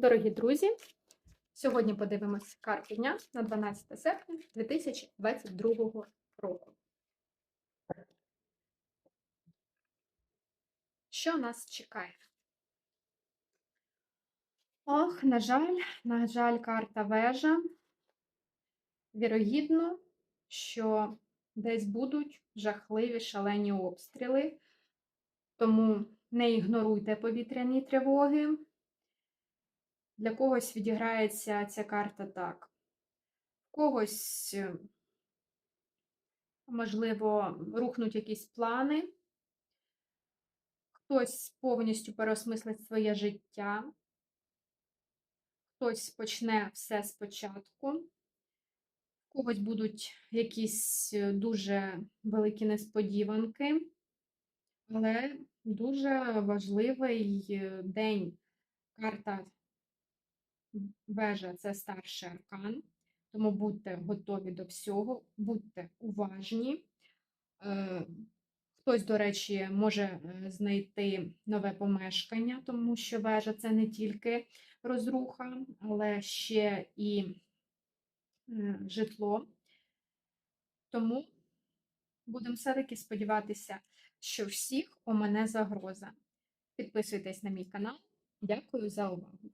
Дорогі друзі, сьогодні подивимось карту дня на 12 серпня 2022 року. Що нас чекає? Ох, на жаль, на жаль, карта вежа. Вірогідно, що десь будуть жахливі шалені обстріли, тому не ігноруйте повітряні тривоги. Для когось відіграється ця карта так. В когось, е, можливо, рухнуть якісь плани, хтось повністю переосмислить своє життя, хтось почне все спочатку, в когось будуть якісь е, дуже великі несподіванки, але дуже важливий е, день. Карта Вежа це старший аркан, тому будьте готові до всього, будьте уважні. Е, Хтось, до речі, може е, знайти нове помешкання, тому що вежа це не тільки розруха, але ще і е, житло. Тому будемо все-таки сподіватися, що всіх у мене загроза. Підписуйтесь на мій канал. Дякую за увагу!